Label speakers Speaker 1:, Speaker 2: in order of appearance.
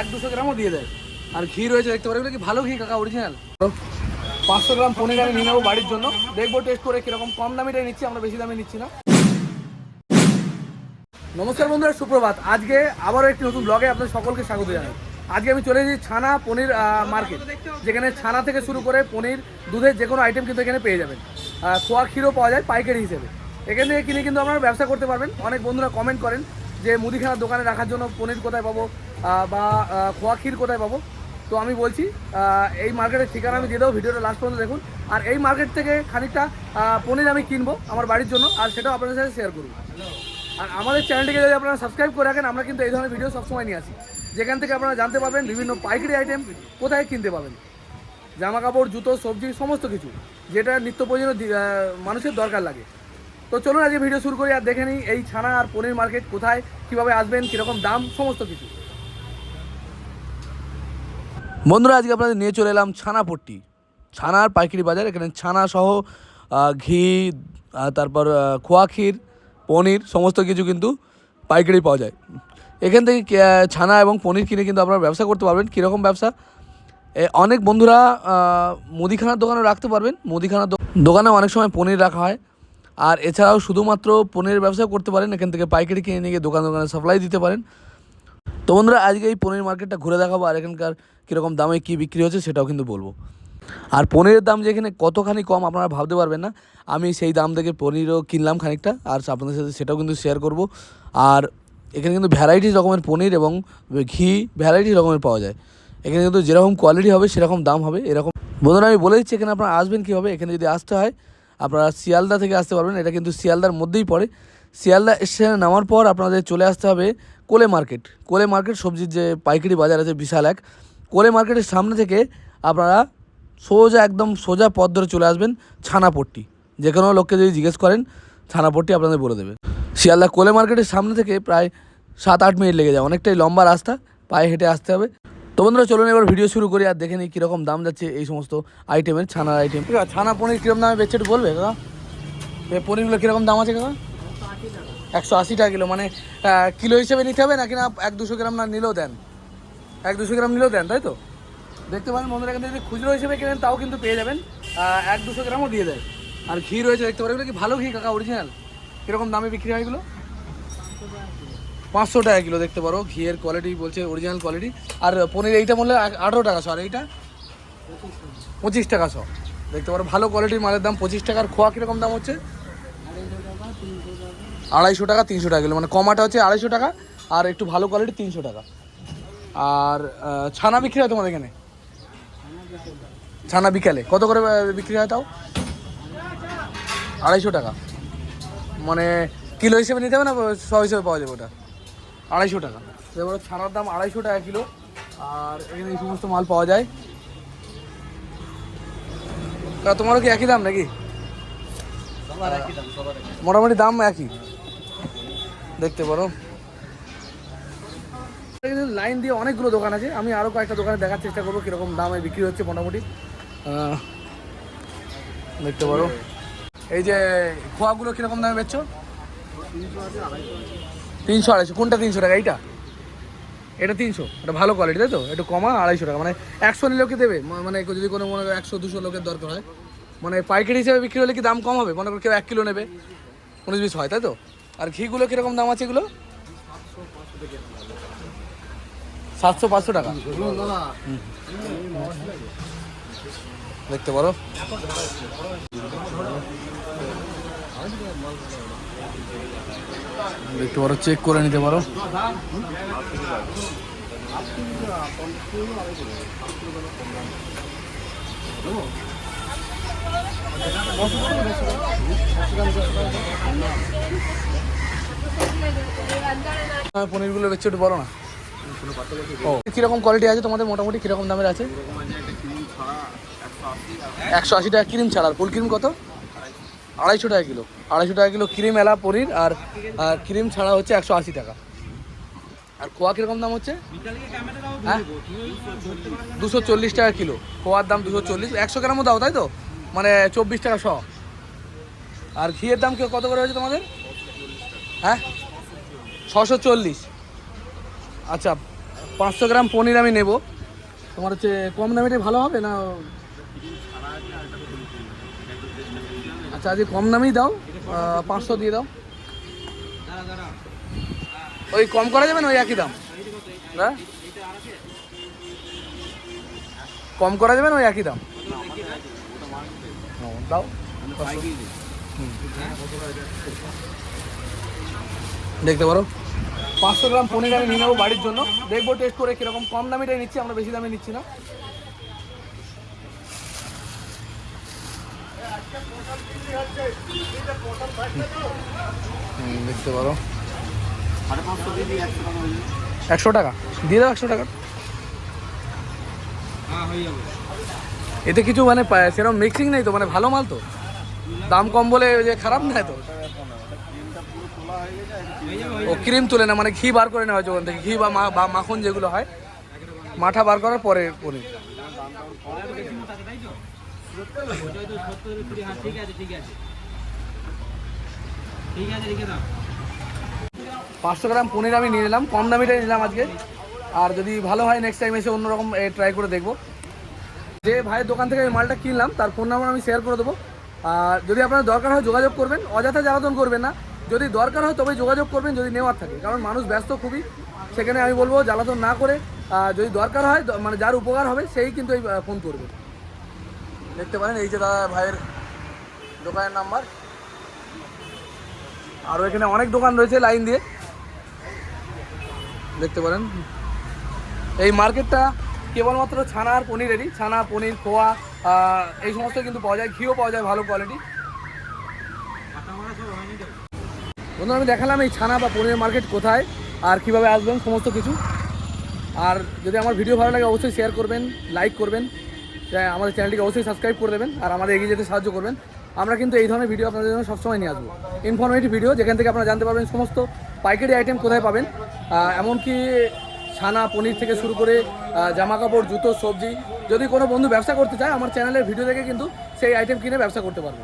Speaker 1: এক দুশো গ্রামও দিয়ে দেয়। আর ঘি রয়েছে, দেখতে পারবে কি ভালো ঘি, কাকা অরিজিনাল পাঁচশো গ্রাম পনির আমি নিয়ে নেব বাড়ির জন্য। দেখব টেস্ট করে কীরকম কম দামিটাই নিচ্ছি, আমরা বেশি দামে নিচ্ছি না। নমস্কার বন্ধুরা, সুপ্রভাত। আজকে আবারও একটি নতুন ব্লগে আপনাদের সকলকে স্বাগত জানাই। আজকে আমি চলে এসেছি ছানা পনির মার্কেট যেখানে ছানা থেকে শুরু করে পনির, দুধের যে কোনো আইটেম কিন্তু এখানে পেয়ে যাবেন। খোয়া ক্ষীরও পাওয়া যায় পাইকারি হিসেবে। এখান থেকে কিনে কিন্তু আপনারা ব্যবসা করতে পারবেন। অনেক বন্ধুরা কমেন্ট করেন যে মুদিখানার দোকানে রাখার জন্য পনির কোথায় পাবো বা খোয়া ক্ষীর কোথায় পাবো? তো আমি বলছি এই মার্কেটের ঠিকানা আমি দিয়ে দেবো, ভিডিওটা লাস্ট পর্যন্ত দেখুন। আর এই মার্কেট থেকে খানিকটা পনির আমি কিনবো আমার বাড়ির জন্য, আর সেটাও আপনাদের সাথে শেয়ার করব। আর আমাদের চ্যানেলটিকে যদি আপনারা সাবস্ক্রাইব করে রাখেন, আমরা কিন্তু এই ধরনের ভিডিও সবসময় নিয়ে আসি। যেখান থেকে আপনারা জানতে পারবেন বিভিন্ন পাইকারি আইটেম কোথায় কিনতে পাবেন। জামা কাপড় জুতো, সবজি, সমস্ত কিছু, যেটা নিত্য প্রয়োজনীয় মানুষের দরকার লাগে। তো চলুন আজকে ভিডিও শুরু করি, আর দেখে নিই এই ছানা আর পনির মার্কেট কোথায়, কীভাবে আসবেন, কীরকম দাম, সমস্ত কিছু। বন্ধুরা, আজকে আপনাদের নিয়ে চলে এলাম ছানাপট্টি ছানার পাইকারি বাজার, এখানে ছানা সহ ঘি তারপর খোয়া ক্ষীর, পনির, সমস্ত কিছু কিন্তু পাইকারি পাওয়া যায়। এখান থেকে ছানা এবং পনির কিনে কিন্তু আপনারা ব্যবসা করতে পারবেন। কীরকম ব্যবসা? অনেক বন্ধুরা মুদিখানার দোকানে রাখতে পারবেন। মুদিখানার দোকানে অনেক সময় পনির রাখা হয়। আর এছাড়াও শুধুমাত্র পনিরের ব্যবসা করতে পারেন। এখান থেকে পাইকারি কিনে নিয়ে দোকান, দোকানে সাপ্লাই দিতে পারেন। তো বন্ধুরা, আজকে এই পনির মার্কেটটা ঘুরে দেখাবো আর এখানকার কীরকম দামে কী বিক্রি হচ্ছে সেটাও কিন্তু বলব। আর পনিরের দাম যেখানে কতখানি কম আপনারা ভাবতে পারবেন না, আমি সেই দাম থেকে পনিরও কিনলাম খানিকটা আর আপনাদের সাথে সেটাও কিন্তু শেয়ার করব। আর এখানে কিন্তু ভ্যারাইটিস রকমের পনির এবং ঘি ভ্যারাইটিস রকমের পাওয়া যায়। এখানে কিন্তু যেরকম কোয়ালিটি হবে সেরকম দাম হবে, এরকম বন্ধুরা, আমি বলে দিচ্ছি, এখানে আপনারা আসবেন কীভাবে? এখানে যদি আসতে হয়, আপনারা শিয়ালদা থেকে আসতে পারবেন, এটা কিন্তু শিয়ালদার মধ্যেই পড়ে। শিয়ালদা স্টেশনে নামার পর আপনাদের চলে আসতে হবে কোলে মার্কেট। কোলে মার্কেট সবজির যে পাইকারি বাজার আছে, বিশাল এক। কোলে মার্কেটের সামনে থেকে আপনারা সোজা একদম সোজা পথ ধরে চলে আসবেন ছানাপট্টি। যে কোনো লোককে যদি জিজ্ঞেস করেন, ছানাপট্টি আপনাদের বলে দেবে। শিয়ালদা কোলে মার্কেটের সামনে থেকে প্রায় সাত আট মিনিট লেগে যায়। অনেকটাই লম্বা রাস্তা, পায়ে হেঁটে আসতে হবে। তো বন্ধুরা, চলুন এবার ভিডিও শুরু করি আর দেখে নিই কীরকম দাম যাচ্ছে এই সমস্ত আইটেমের ছানার আইটেম ছানা পনির কীরকম দামে বেচছে একটু বলবে দাদা পনিরগুলো কীরকম দাম আছে, কাকা? একশো আশি টাকা কিলো মানে কিলো হিসেবে নিতে হবে নাকি না এক দুশো গ্রাম না নিলেও দেন? এক দুশো গ্রাম নিলেও দেন, তাই তো? দেখতে পারেন বন্ধুরা থেকে যদি খুচরো হিসেবে কেনেন, তাও কিন্তু পেয়ে যাবেন। এক দুশো গ্রামও দিয়ে দেয়। আর ঘি রয়েছে, দেখতে পারেন কি ভালো ঘি, কাকা অরিজিনাল কীরকম দামে বিক্রি হয় এগুলো? পাঁচশো টাকা কিলো, দেখতে পারো, ঘিয়ের কোয়ালিটি বলছে অরিজিনাল কোয়ালিটি আর পনির এইটা বললে আঠেরো টাকা শ আর এইটা? পঁচিশ টাকা শ দেখতে পারো, ভালো কোয়ালিটির মালের দাম, পঁচিশ টাকার খোয়া কীরকম দাম হচ্ছে? আড়াইশো টাকা তিনশো টাকা কিলো। মানে কমাটা হচ্ছে আড়াইশো টাকা আর একটু ভালো কোয়ালিটি তিনশো টাকা। আর ছানা বিক্রি হয় তোমাদের এখানে? ছানা বিকালে। কত করে বিক্রি হয় তাও? আড়াইশো টাকা। মানে কিলো হিসেবে নিতে হবে না সব হিসেবে পাওয়া যাবে ওটা? আড়াইশো টাকা। এবার ছানার দাম আড়াইশো টাকা কিলো আর এখানে এই সমস্ত মাল পাওয়া যায়। তা তোমারও কি একই দাম নাকি? মোটামুটি দাম একই। দেখতে পারো। লাইন দিয়ে অনেকগুলো দোকান আছে। আমি আরও কয়েকটা দোকানে দেখার চেষ্টা করব কীরকম দামে বিক্রি হচ্ছে মোটামুটি। দেখতে পারো। এই যে খোয়াগুলো কীরকম দামে বেচছো? তিনশো আড়াইশো। কোনটা তিনশো টাকা? এইটা? এটা তিনশো। এটা ভালো কোয়ালিটি তাই তো? একটু কমা, আড়াইশো টাকা। মানে একশো নিলেও কি দেবে? মানে যদি কোনো মনে করো একশো, দুশো লোকের দরকার হয়। মানে পাইকারি হিসেবে বিক্রি হলে কি দাম কম হবে? মনে করো কেউ এক কিলো নেবে। উনিশ বিশ হয়, তাই তো? আর ঘিগুলো কীরকম দাম আছে এগুলো? সাতশো পাঁচশো টাকা। দেখতে পারো। দেখতে পারো চেক করে নিতে পারো। পনিরগুলো বেচছে একটু বলো না। ও। কীরকম কোয়ালিটি আছে তোমাদের? মোটামুটি কীরকম দামের আছে? একশো আশি টাকা ক্রিম ছাড়া। আর ফুল ক্রিম কত? আড়াইশো টাকা কিলো। আড়াইশো টাকা কিলো ক্রিম এলা পনির আর ক্রিম ছাড়া হচ্ছে একশো আশি টাকা। আর খোয়া কীরকম দাম হচ্ছে? হ্যাঁ? দুশো চল্লিশ টাকা কিলো। খোয়ার দাম দুশো চল্লিশ। একশো গ্রামও দাও, তাই তো? মানে চব্বিশ টাকা শ। আর ঘিয়ের দাম কি- কত করে হয়েছে তোমাদের? হ্যাঁ? ছশো চল্লিশ। আচ্ছা পাঁচশো গ্রাম পনির আমি নেব। তোমার হচ্ছে কম দামিটাই ভালো হবে না? আচ্ছা আজকে কম দামেই দাও। পাঁচশো দিয়ে দাও। ওই কম করা যাবে না, ওই একই দাম? না কম করা যাবে না, ওই একই দাম? দাও। দেখতে পারো। পাঁচশো গ্রাম পনির আমি নিয়ে নেব বাড়ির জন্য। দেখব টেস্ট করে কীরকম কম দামিটাই নিচ্ছি, আমরা বেশি দামে নিচ্ছি না। দেখতে পারো।
Speaker 2: একশো টাকা।
Speaker 1: দিয়ে দাও একশো টাকা।
Speaker 2: হ্যাঁ হয়ে যাবে।
Speaker 1: এতে কিছু মানে সেরকম মিক্সিং নেই তো মানে ভালো মাল তো। দাম কম বলে যে খারাপ না তো ও ক্রিম তুলে না মানে ঘি বার করে নেওয়া হয়েছে ওখান থেকে। ঘি বা বা মাখন যেগুলো হয়, মাঠা বার করার পরে
Speaker 2: হ্যাঁ দাও
Speaker 1: পাঁচশো গ্রাম পনির আমি নিয়ে নিলাম, কম দামিটাই নিলাম আজকে। আর যদি ভালো হয় নেক্সট টাইম এসে অন্যরকম ট্রাই করে দেখব। যে ভাইয়ের দোকান থেকে আমি মালটা কিনলাম, তার ফোন নাম্বার আমি শেয়ার করে দেবো। আর যদি আপনার দরকার হয় যোগাযোগ করবেন, অযথা জ্বালাতন করবেন না। যদি দরকার হয় তবে যোগাযোগ করবেন, যদি নেওয়ার থাকে। কারণ মানুষ ব্যস্ত খুবই। সেখানে আমি বলব জ্বালাতন না করে যদি দরকার হয় মানে যার উপকার হবে, সেই কিন্তু এই ফোন করবে। দেখতে পারেন, এই যে দাদা ভাইয়ের দোকানের নাম্বার আরও এখানে অনেক দোকান রয়েছে লাইন দিয়ে। দেখতে পারেন। এই মার্কেটটা কেবলমাত্র ছানা আর পনিরেরই ছানা, পনির, খোয়া এই সমস্ত কিন্তু পাওয়া যায়। ঘিও পাওয়া যায়, ভালো কোয়ালিটি বন্ধুরা, আমি দেখালাম এই ছানা বা পনির মার্কেট কোথায় আর কীভাবে আসবেন, সমস্ত কিছু। আর যদি আমার ভিডিও ভালো লাগে, অবশ্যই শেয়ার করবেন লাইক করবেন। আমাদের চ্যানেলটিকে অবশ্যই সাবস্ক্রাইব করে দেবেন আর আমাদের এগিয়ে যেতে সাহায্য করবেন। আমরা কিন্তু এই ধরনের ভিডিও আপনাদের জন্য সবসময় নিয়ে আসব। ইনফরমেটিভ ভিডিও যেখান থেকে আপনারা জানতে পারবেন সমস্ত পাইকারি আইটেম কোথায় পাবেন। এমনকি ছানা, পনির থেকে শুরু করে জামা কাপড় জুতো, সবজি। যদি কোনো বন্ধু ব্যবসা করতে চায়, আমার চ্যানেলের ভিডিও দেখে কিন্তু সেই আইটেম কিনে ব্যবসা করতে পারবে।